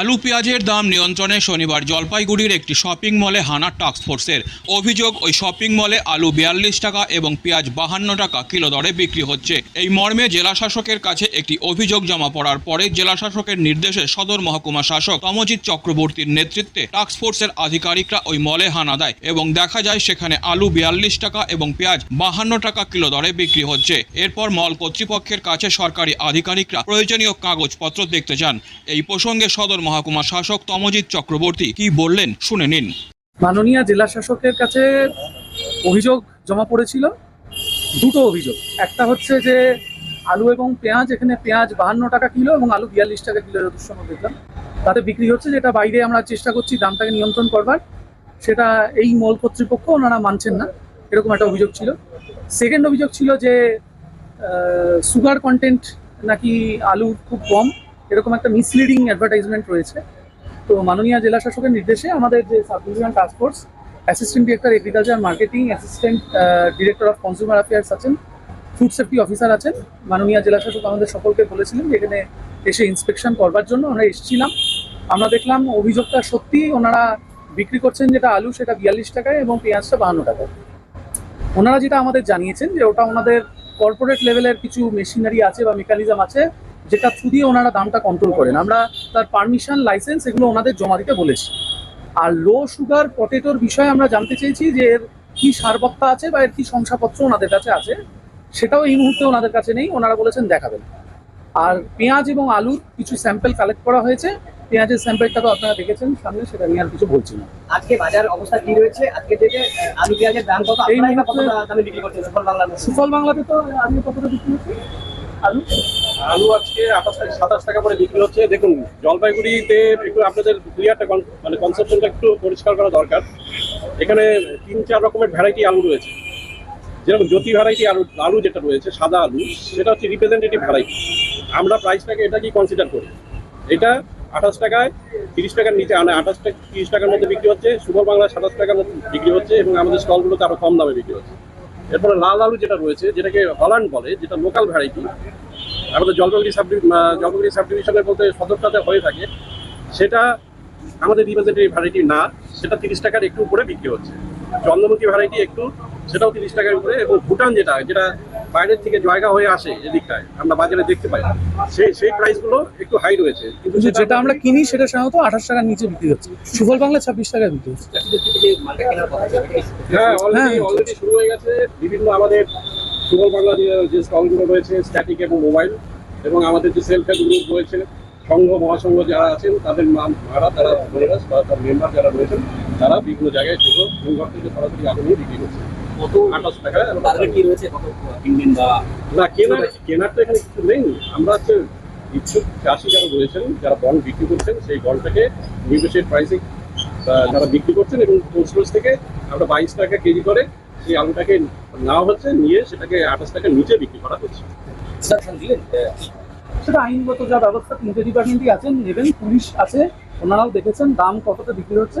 আলু পেঁয়াজের দাম নিয়ন্ত্রণে শনিবার জলপাইগুড়ির একটি শপিং মলে হানা টাস্ক ফোর্সের অভিযোগ, ওই শপিং মলে আলু বিয়াল্লিশ টাকা এবং পেঁয়াজ বাহান্ন টাকা কিলো দরে বিক্রি হচ্ছে। এই মর্মে জেলা শাসকের কাছে একটি অভিযোগ জমা পড়ার পরে জেলা শাসকের নির্দেশে সদর মহকুমা শাসক অমজিৎ চক্রবর্তীর নেতৃত্বে টাস্ক ফোর্সের আধিকারিকরা ওই মলে হানা দেয় এবং দেখা যায় সেখানে আলু বিয়াল্লিশ টাকা এবং পেঁয়াজ বাহান্ন টাকা কিলো দরে বিক্রি হচ্ছে। এরপর মল কর্তৃপক্ষের কাছে সরকারি আধিকারিকরা প্রয়োজনীয় কাগজপত্র দেখতে চান এই প্রসঙ্গে সদর মহকুমা শাসক তমজিৎ চক্রবর্তী কি বললেন শুনে নিন। মাননীয় জেলা শাসকের কাছে অভিযোগ জমা পড়েছিল। দুটো অভিযোগ। একটা হচ্ছে যে আলু এবং পেঁয়াজ, এখানে পেঁয়াজ বাহান্ন টাকা কিলো এবং আলু বিয়াল্লিশ টাকা কিলো যথেষ্ট দেখলাম। তাতে বিক্রি হচ্ছে যেটা বাইরে আমরা চেষ্টা করছি দামটাকে নিয়ন্ত্রণ করবার। সেটা এই মল কর্তৃপক্ষ ওনারা মানছেন না। এরকম একটা অভিযোগ ছিল। সেকেন্ড অভিযোগ ছিল যে সুগার কন্টেন্ট নাকি আলু খুব কম। এরকম একটা মিসলিডিং অ্যাডভার্টাইজমেন্ট রয়েছে। তো মাননীয় জেলা শাসকের নির্দেশে আমাদের যে sub division force assistant director agriculture marketing assistant director of consumer affairs আছেন ফুড সেফটি অফিসার আছেন। মাননীয় জেলা শাসক আমাদের সকলকে বলেছিলেন যে এখানে এসে ইন্সপেকশন করবার জন্য আমরা এসেছিলাম। আমরা দেখলাম অভিযোগটা সত্যি, ওনারা বিক্রি করছেন যেটা আলু, সেটা বিয়াল্লিশ টাকায় এবং পেঁয়াজটা বাহান্ন টাকায়। ওনারা যেটা আমাদের জানিয়েছেন যে ওটা ওনাদের কর্পোরেট লেভেলের কিছু মেশিনারি আছে বা মেকানিজম আছে যেটা থ্রু দিয়ে ওনারা দামটা কন্ট্রোল করেন। আমরা তার পারমিশন লাইসেন্স এগুলো ওনাদের জমা দিতে বলেছি। আর লো সুগার পটেটোর বিষয়ে আমরা জানতে চেয়েছি যে এর কি সারবত্তা আছে বা এর কি শংসাপত্র ওনাদের কাছে আছে সেটাও এই মুহূর্তে ওনাদের কাছে নেই। ওনারা বলেছেন দেখাবেন। আর পেঁয়াজ এবং আলুর কিছু স্যাম্পেল কালেক্ট করা হয়েছে। পেঁয়াজের স্যাম্পেলটা তো আপনারা দেখেছেন সামনে সেটা নিয়ে আর কিছু বলছি না। আজকে বাজার অবস্থা কি রয়েছে? আজকে থেকে আলু পেঁয়াজের দাম কত? আপনারা কত দামে বিক্রি করছেন? সুফল বাংলাতে তো আলু কতটা বিক্রি হচ্ছে? আলু? আলু আজকে আঠাশ টাকা সাতাশ টাকা করে বিক্রি হচ্ছে। দেখুন, জলপাইগুড়িতে একটু আপনাদের ক্লিয়ারটা মানে কনসেপশনটা একটু পরিষ্কার করা দরকার। এখানে তিন, চার রকমের ভ্যারাইটি আলু রয়েছে। যেরকম জ্যোতি ভ্যারাইটি আলু আলু যেটা রয়েছে, সাদা আলু, সেটা হচ্ছে রিপ্রেজেন্টেটিভ ভ্যারাইটি আমরা প্রাইসটাকে এটা কি কনসিডার করি? এটা আঠাশ টাকায় তিরিশ টাকার নিচে মানে আঠাশ টাকা তিরিশ টাকার মধ্যে বিক্রি হচ্ছে। সুপার বাংলা সাতাশ টাকার মধ্যে বিক্রি হচ্ছে এবং আমাদের স্টলগুলোতে আরও কম দামে বিক্রি হচ্ছে। এরপরে লাল আলু যেটা রয়েছে, যেটাকে হল্যান্ড বলে, যেটা লোকাল ভ্যারাইটি আমাদের জলপাইগুড়ি সাব জলপাইগুড়ি সাব ডিভিশনের বলতে সদরটাতে হয়ে থাকে। সেটা আমাদের রিপ্রেজেন্টেটিভ ভ্যারাইটি না, সেটা তিরিশ টাকার একটু উপরে বিক্রি হচ্ছে। চন্দ্রমুখী ভ্যারাইটি একটু, সেটাও তিরিশ টাকার উপরে এবং ভুটান যেটা যেটা বাইরের থেকে জায়গা হয়ে আসে এদিকটায় আমরা বাজারে দেখতে পাই। সেই সেই প্রাইসগুলো একটু হাই রয়েছে। কিন্তু যেটা আমরা কিনি সেটা সাধারণত আঠাশ টাকার নিচে বিক্রি হচ্ছে। সুফল বাংলা ছাব্বিশ টাকায় বিক্রি হচ্ছে? হ্যাঁ অলরেডি হ্যাঁ। অলরেডি শুরু হয়ে গেছে। বিভিন্ন আমাদের সুফল বাংলা যে স্টলগুলো রয়েছে স্ট্যাটিক এবং মোবাইল এবং আমাদের যে সেলফ হেল্প গ্রুপ রয়েছে সংঘ মহাসংঘ যারা আছেন তাদের নাম ভাড়া তারা বোনেরা বা তার মেম্বার যারা রয়েছেন তারা বিভিন্ন জায়গায় সেগুলো ঘর থেকে সরাসরি আগে নিয়ে বিক্রি করছে। কত আঠাশ টাকা কি রয়েছে? কত কিনবেন বা না কেনার কেনার তো এখানে কিছু নেই। আমরা হচ্ছে ইচ্ছুক চাষি যারা রয়েছেন যারা বন্ড বিক্রি করছেন সেই বন্ডটাকে নির্দেশের প্রাইসে যারা বিক্রি করছেন এবং থেকে আমরা বাইশ টাকা কেজি করে সেই আলুটাকে নেওয়া হচ্ছে নিয়ে সেটাকে আঠাশ টাকার নিচে বিক্রি করা হচ্ছে। সেটা আইনগত যা ব্যবস্থা তিনটে ডিপার্টমেন্টই আছেন নেবেন পুলিশ আছে ওনারাও দেখেছেন দাম কতটা বিক্রি হচ্ছে।